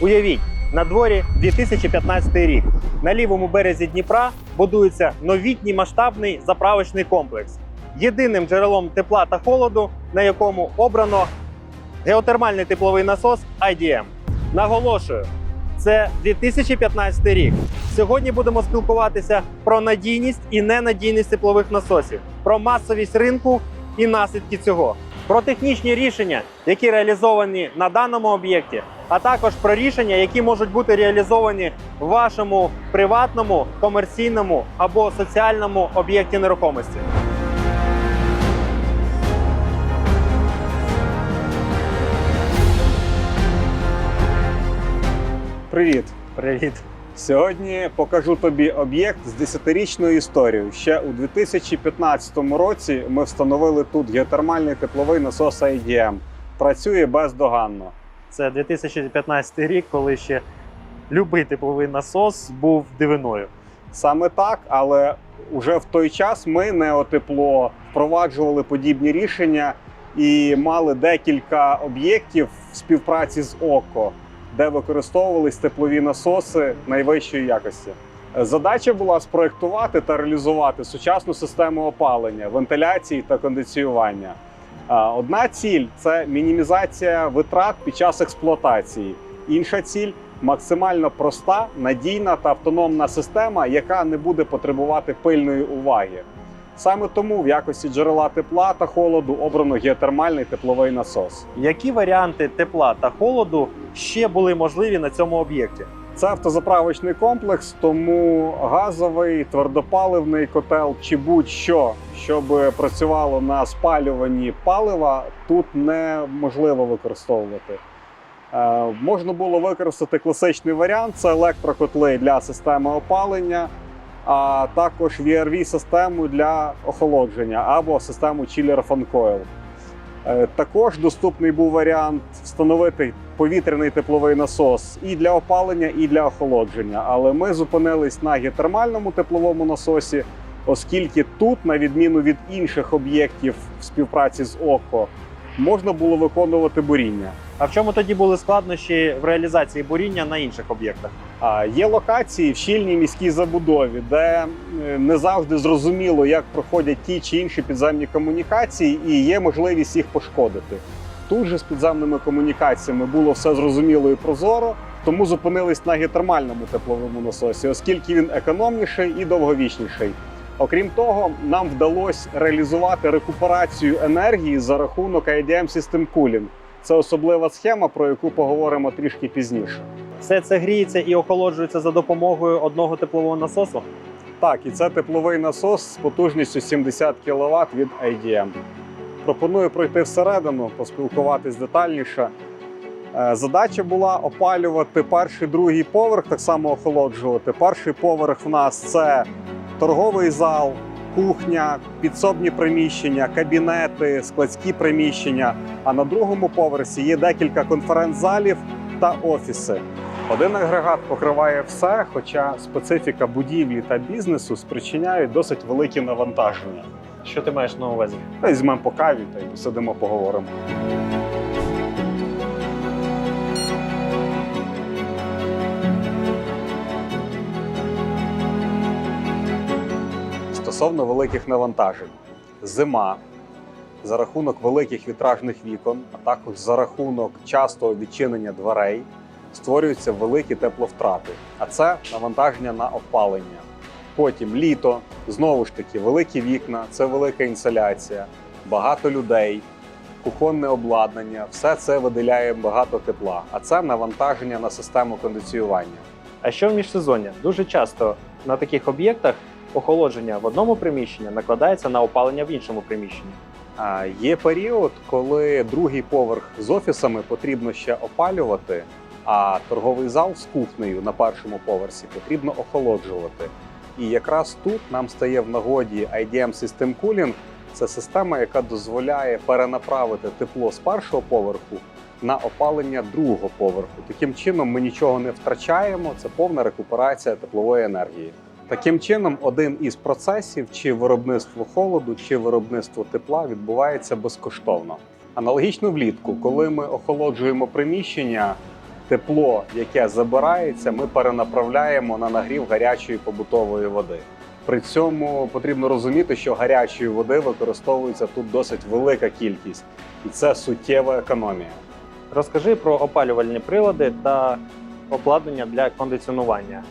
Уявіть, на дворі 2015 рік. На лівому березі Дніпра будується новітній масштабний заправочний комплекс. Єдиним джерелом тепла та холоду, на якому обрано геотермальний тепловий насос IDM. Наголошую, це 2015 рік. Сьогодні будемо спілкуватися про надійність і ненадійність теплових насосів, про масовість ринку і наслідки цього, про технічні рішення, які реалізовані на даному об'єкті, а також про рішення, які можуть бути реалізовані в вашому приватному, комерційному або соціальному об'єкті нерухомості. Привіт! Привіт! Сьогодні покажу тобі об'єкт з 10-річною історією. Ще у 2015 році ми встановили тут геотермальний тепловий насос IDM. Працює бездоганно. Це 2015 рік, коли ще любий тепловий насос був дивиною. Саме так, але уже в той час ми Неотепло впроваджували подібні рішення і мали декілька об'єктів в співпраці з ОКО, де використовувались теплові насоси найвищої якості. Задача була спроектувати та реалізувати сучасну систему опалення, вентиляції та кондиціювання. Одна ціль це мінімізація витрат під час експлуатації. Інша ціль максимально проста, надійна та автономна система, яка не буде потребувати пильної уваги. Саме тому в якості джерела тепла та холоду обрано геотермальний тепловий насос. Які варіанти тепла та холоду ще були можливі на цьому об'єкті? Це автозаправочний комплекс, тому газовий, твердопаливний котел чи будь-що, щоб працювало на спалюванні палива, тут неможливо використовувати. Е, можна було використати класичний варіант: це електрокотли для системи опалення, а також VRV-систему для охолодження або систему Chiller Fan Coil. Е, Також доступний був варіант встановити повітряний тепловий насос і для опалення, і для охолодження. Але ми зупинились на геотермальному тепловому насосі, оскільки тут, на відміну від інших об'єктів в співпраці з ОКО, можна було виконувати буріння. А в чому тоді були складнощі в реалізації буріння на інших об'єктах? А є локації в щільній міській забудові, де е, не завжди зрозуміло, як проходять ті чи інші підземні комунікації, і є можливість їх пошкодити. Тут же з підземними комунікаціями було все зрозуміло і прозоро, тому зупинились на геотермальному тепловому насосі, оскільки він економніший і довговічніший. Окрім того, нам вдалося реалізувати рекуперацію енергії за рахунок IDM System Cooling. Це особлива схема, про яку поговоримо трішки пізніше. Все це гріється і охолоджується за допомогою одного теплового насосу. Так, і це тепловий насос з потужністю 70 кВт від IDM. Пропоную пройти всередину, поспілкуватись детальніше. Е, Задача була опалювати перший другий поверх, так само охолоджувати. Перший поверх в нас це торговий зал, кухня, підсобні приміщення, кабінети, складські приміщення. А на другому поверсі є декілька конференц-залів та офіси. Один агрегат покриває все, хоча специфіка будівлі та бізнесу спричиняють досить великі навантаження. Що ти маєш на увазі? Візьмемо по каві та й посидимо, поговоримо. Стосовно великих навантажень, зима за рахунок великих вітражних вікон, а також за рахунок частого відчинення дверей, створюються великі тепловтрати, а це навантаження на опалення. Потім літо, знову ж таки, великі вікна, це велика інсоляція, багато людей, кухонне обладнання, все це виділяє багато тепла, а це навантаження на систему кондиціювання. А що в міжсезоння? Дуже часто на таких об'єктах охолодження в одному приміщенні накладається на опалення в іншому приміщенні. Є період, коли другий поверх з офісами потрібно ще опалювати, а торговий зал з кухнею на першому поверсі потрібно охолоджувати. І якраз тут нам стає в нагоді IDM System Cooling. Це система, яка дозволяє перенаправити тепло з першого поверху на опалення другого поверху. Таким чином ми нічого не втрачаємо. Це повна рекуперація теплової енергії. Таким чином, один із процесів, чи виробництво холоду, чи виробництво тепла відбувається безкоштовно. Аналогічно влітку, коли ми охолоджуємо приміщення, тепло, яке забирається, ми перенаправляємо на нагрів гарячої побутової води. При цьому потрібно розуміти, що гарячої води використовується тут досить велика кількість, і це суттєва економія. Розкажи про опалювальні прилади та обладнання для кондиціонування.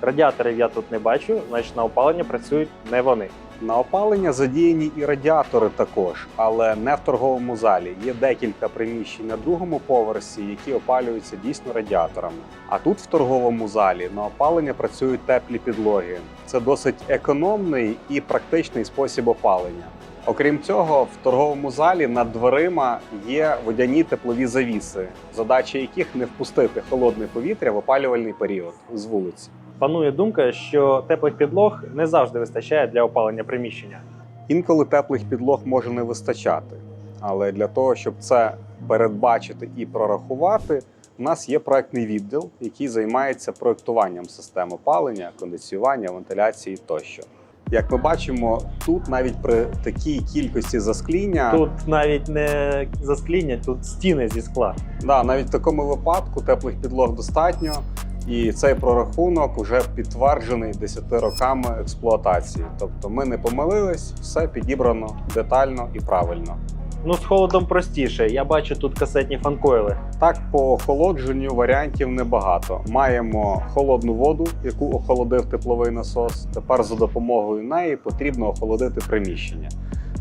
Радіаторів я тут не бачу, значить на опалення працюють не вони. На опалення задіяні і радіатори також, але не в торговому залі. Є декілька приміщень на другому поверсі, які опалюються дійсно радіаторами. А тут в торговому залі на опалення працюють теплі підлоги. Це досить економний і практичний спосіб опалення. Окрім цього, в торговому залі над дверима є водяні теплові завіси, задача яких не впустити холодне повітря в опалювальний період з вулиці. Панує думка, що теплих підлог не завжди вистачає для опалення приміщення. Інколи теплих підлог може не вистачати. Але для того, щоб це передбачити і прорахувати, у нас є проектний відділ, який займається проектуванням систем опалення, кондиціювання, вентиляції тощо. Як ми бачимо, тут навіть при такій кількості заскління, Тут навіть не заскління, тут стіни зі скла. да, навіть в такому випадку теплих підлог достатньо, і цей прорахунок вже підтверджений 10 роками експлуатації. Тобто ми не помилились, все підібрано детально і правильно. Ну, з холодом простіше. Я бачу тут касетні фанкойли. Так, по охолодженню варіантів небагато. Маємо холодну воду, яку охолодив тепловий насос. Тепер за допомогою неї потрібно охолодити приміщення.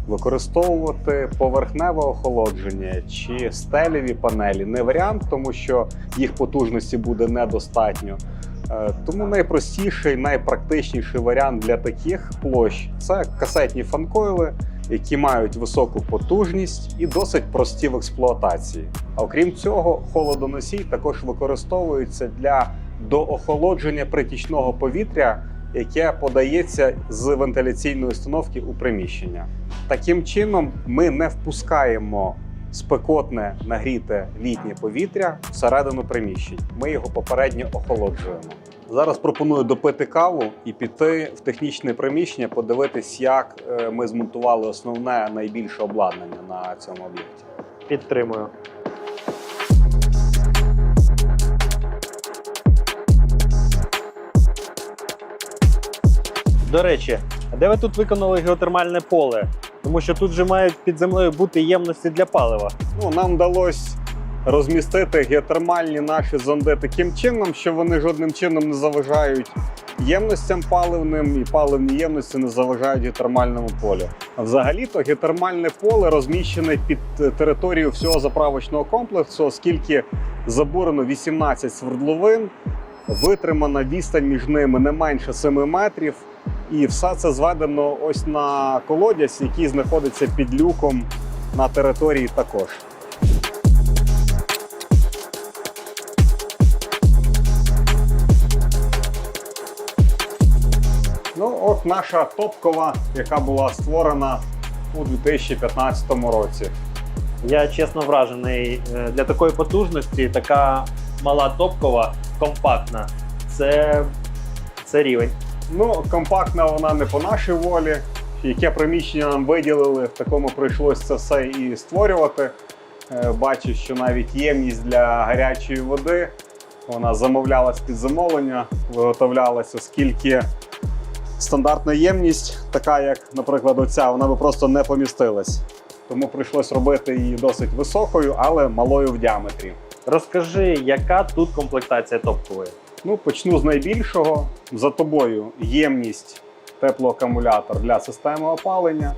Використовувати поверхневе охолодження чи стелеві панелі не варіант, тому що їх потужності буде недостатньо. Е, Тому найпростіший, найпрактичніший варіант для таких площ це касетні фанкойли, які мають високу потужність і досить прості в експлуатації. А окрім цього, холодоносій також використовується для доохолодження притічного повітря, яке подається з вентиляційної установки у приміщення. Таким чином, ми не впускаємо спекотне нагріте літнє повітря всередину приміщень. Ми його попередньо охолоджуємо. Зараз пропоную допити каву і піти в технічне приміщення, подивитись, як е, ми змонтували основне найбільше обладнання на цьому об'єкті. Підтримую. До речі, де ви тут виконали геотермальне поле? Тому що тут же мають під землею бути ємності для палива. Ну, нам вдалося розмістити геотермальні наші зонди таким чином, що вони жодним чином не заважають ємностям паливним, і паливні ємності не заважають геотермальному полю. Взагалі-то геотермальне поле розміщене під е, територією всього заправочного комплексу, оскільки забурено 18 свердловин, витримана відстань між ними не менше 7 метрів. І все це зведено ось на колодязь, який знаходиться під люком на території також. Ну, от наша топкова, яка була створена у 2015 році. Я чесно вражений е, для такої потужності, така мала топкова, компактна. Це, це рівень. Ну, компактна вона не по нашій волі. Яке приміщення нам виділили, в такому прийшлося це все і створювати. Е, Бачу, що навіть ємність для гарячої води вона замовлялась під замовлення, виготовлялася, оскільки стандартна ємність, така як, наприклад, оця, вона би просто не помістилась. Тому прийшлось робити її досить високою, але малою в діаметрі. Розкажи, яка тут комплектація топкової? Ну, почну з найбільшого. За тобою ємність теплоакумулятор для системи опалення.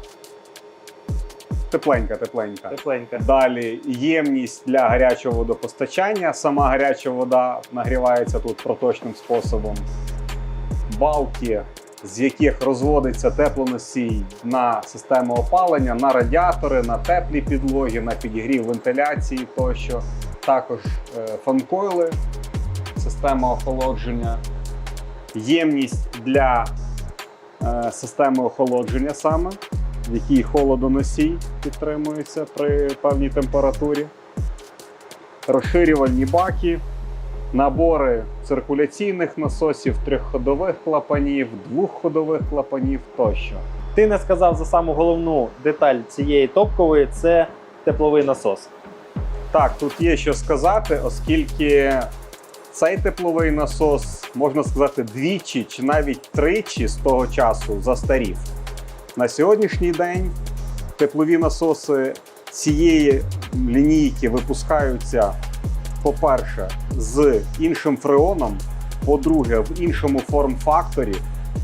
Тепленька, тепленька. Тепленька. Далі ємність для гарячого водопостачання. Сама гаряча вода нагрівається тут проточним способом. Балки, з яких розводиться теплоносій на систему опалення, на радіатори, на теплі підлоги, на підігрів вентиляції тощо. Також е, фанкойли, система охолодження, ємність для е, системи охолодження саме, в якій холодоносій підтримується при певній температурі, розширювальні баки, набори циркуляційних насосів, трьохходових клапанів, двохходових клапанів тощо. Ти не сказав за саму головну деталь цієї топкової це тепловий насос. Так, тут є що сказати, оскільки Цей тепловий насос, можна сказати, двічі чи навіть тричі з того часу застарів. На сьогоднішній день теплові насоси цієї лінійки випускаються, по-перше, з іншим фреоном, по-друге, в іншому форм-факторі,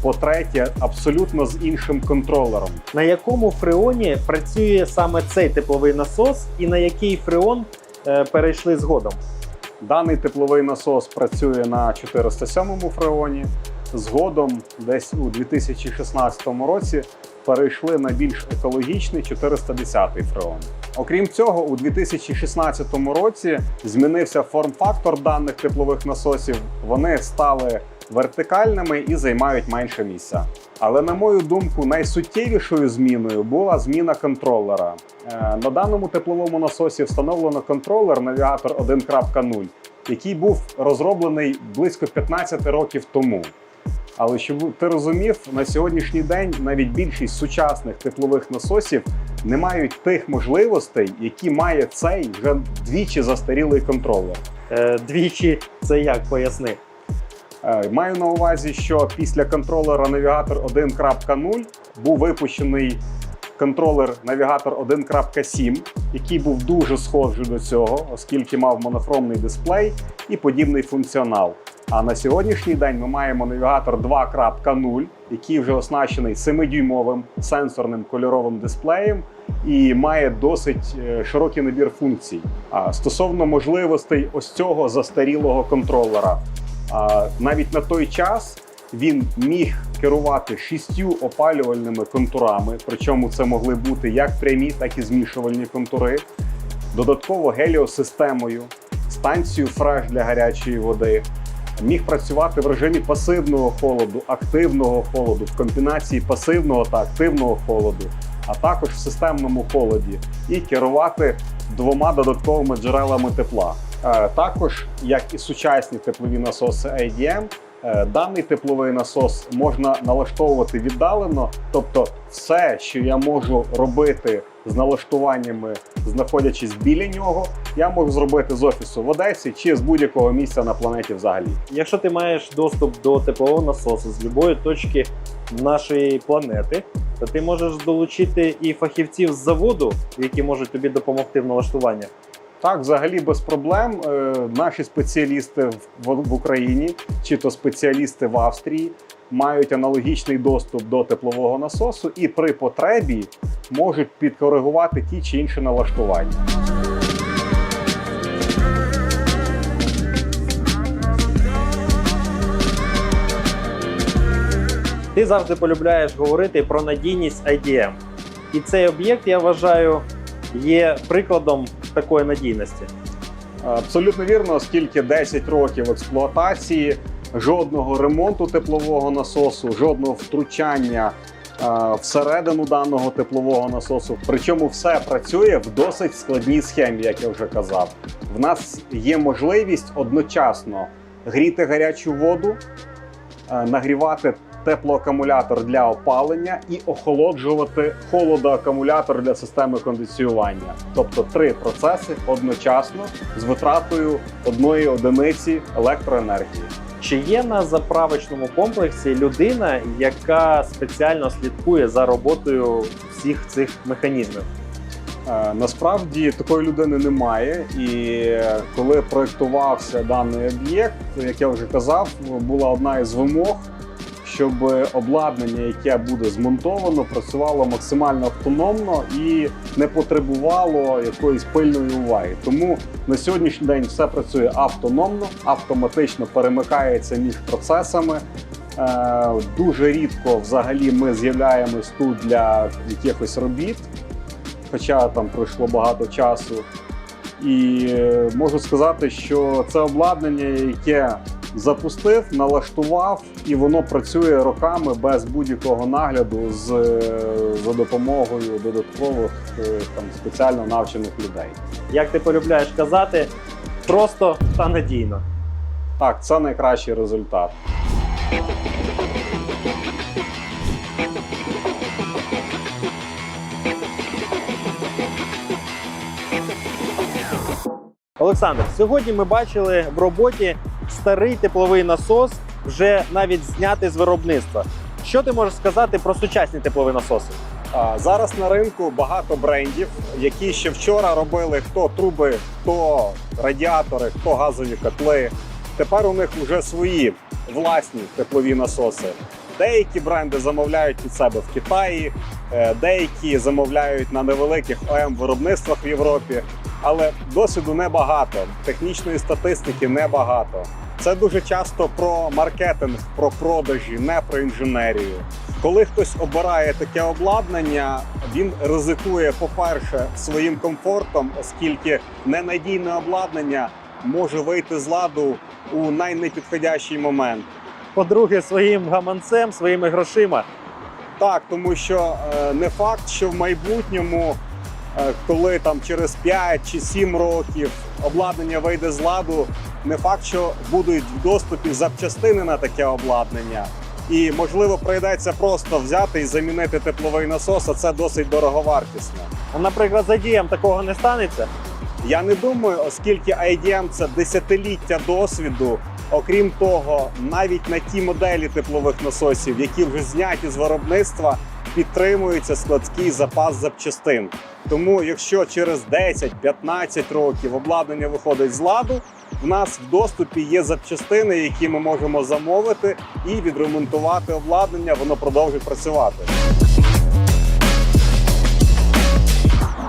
по-третє, абсолютно з іншим контролером. На якому фреоні працює саме цей тепловий насос, і на який фреон е, перейшли згодом? Даний тепловий насос працює на 407 фреоні. Згодом, десь у 2016 році, перейшли на більш екологічний 410 фреон. Окрім цього, у 2016 році змінився форм-фактор даних теплових насосів. Вони стали вертикальними і займають менше місця. Але на мою думку, найсуттєвішою зміною була зміна контролера. Е, На даному тепловому насосі встановлено контролер навігатор 1.0, який був розроблений близько 15 років тому. Але щоб ти розумів, на сьогоднішній день навіть більшість сучасних теплових насосів не мають тих можливостей, які має цей вже двічі застарілий контролер. Е, Двічі це як поясни? Е, Маю на увазі, що після контролера навігатор 1.0 був випущений контролер навігатор 1.7, який був дуже схожий до цього, оскільки мав монохромний дисплей і подібний функціонал. А на сьогоднішній день ми маємо навігатор 2.0, який вже оснащений 7-дюймовим сенсорним кольоровим дисплеєм і має досить е, широкий набір функцій. А стосовно можливостей ось цього застарілого контролера, навіть на той час він міг керувати шістю опалювальними контурами, причому це могли бути як прямі, так і змішувальні контури, додатково геліосистемою, станцією фреш для гарячої води. Міг працювати в режимі пасивного холоду, активного холоду, в комбінації пасивного та активного холоду, а також в системному холоді, і керувати двома додатковими джерелами тепла. Е, Також, як і сучасні теплові насоси ADM, е, даний тепловий насос можна налаштовувати віддалено, тобто все, що я можу робити з налаштуваннями, знаходячись біля нього, я можу зробити з офісу в Одесі чи з будь-якого місця на планеті взагалі. Якщо ти маєш доступ до теплового насосу з будь-якої точки нашої планети, то ти можеш долучити і фахівців з заводу, які можуть тобі допомогти в налаштуванні. Так, взагалі без проблем. Е, Наші спеціалісти в, в Україні чи то спеціалісти в Австрії мають аналогічний доступ до теплового насосу і при потребі можуть підкоригувати ті чи інші налаштування. Ти завжди полюбляєш говорити про надійність IDM. І цей об'єкт, я вважаю, є прикладом такої надійності. Абсолютно вірно, оскільки 10 років експлуатації, жодного ремонту теплового насосу, жодного втручання е, всередину даного теплового насосу. Причому все працює в досить складній схемі, як я вже казав. В нас є можливість одночасно гріти гарячу воду, е, нагрівати теплоакумулятор для опалення і охолоджувати холодоакумулятор для системи кондиціювання. Тобто три процеси одночасно з витратою одної одиниці електроенергії. Чи є на заправочному комплексі людина, яка спеціально слідкує за роботою всіх цих механізмів? Е, Насправді такої людини немає, і коли проєктувався даний об'єкт, як я вже казав, була одна із вимог, щоб обладнання, яке буде змонтовано, працювало максимально автономно і не потребувало якоїсь пильної уваги. Тому на сьогоднішній день все працює автономно, автоматично перемикається між процесами. Е, Дуже рідко взагалі ми з'являємось тут для якихось робіт хоча там пройшло багато часу. І е, можу сказати, що це обладнання, яке запустив, налаштував, і воно працює роками без будь-якого нагляду з, е, за допомогою додаткових е, там спеціально навчених людей. Як ти полюбляєш казати, просто та надійно. Так, це найкращий результат. Олександр, сьогодні ми бачили в роботі старий тепловий насос вже навіть знятий з виробництва. Що ти можеш сказати про сучасні теплові насоси? Зараз на ринку багато брендів, які ще вчора робили хто труби, хто радіатори, хто газові котли. Тепер у них вже свої власні теплові насоси. Деякі бренди замовляють від себе в Китаї, е, деякі замовляють на невеликих ОМ виробництвах в Європі. Але досвіду небагато, технічної статистики небагато. Це дуже часто про маркетинг, про продажі, не про інженерію. Коли хтось обирає таке обладнання, він ризикує, по-перше, своїм комфортом, оскільки ненадійне обладнання може вийти з ладу у найнепідходящий момент. По-друге, своїм гаманцем, своїми грошима. Так, тому що е, не факт, що в майбутньому, коли там через 5 чи 7 років обладнання вийде з ладу, не факт, що будуть в доступі запчастини на таке обладнання. І можливо прийдеться просто взяти і замінити тепловий насос, а це досить дороговартісно. А, Наприклад, за дієм такого не станеться. Я не думаю, оскільки IDM це десятиліття досвіду. Окрім того, навіть на ті моделі теплових насосів, які вже зняті з виробництва, підтримується складський запас запчастин. Тому, якщо через 10-15 років обладнання виходить з ладу, в нас в доступі є запчастини, які ми можемо замовити і відремонтувати обладнання, воно продовжить працювати.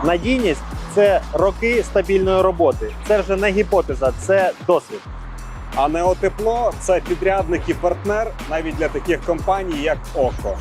Надійність це роки стабільної роботи. Це вже не гіпотеза, це досвід. А Неотепло це підрядник і партнер навіть для таких компаній, як ОКО.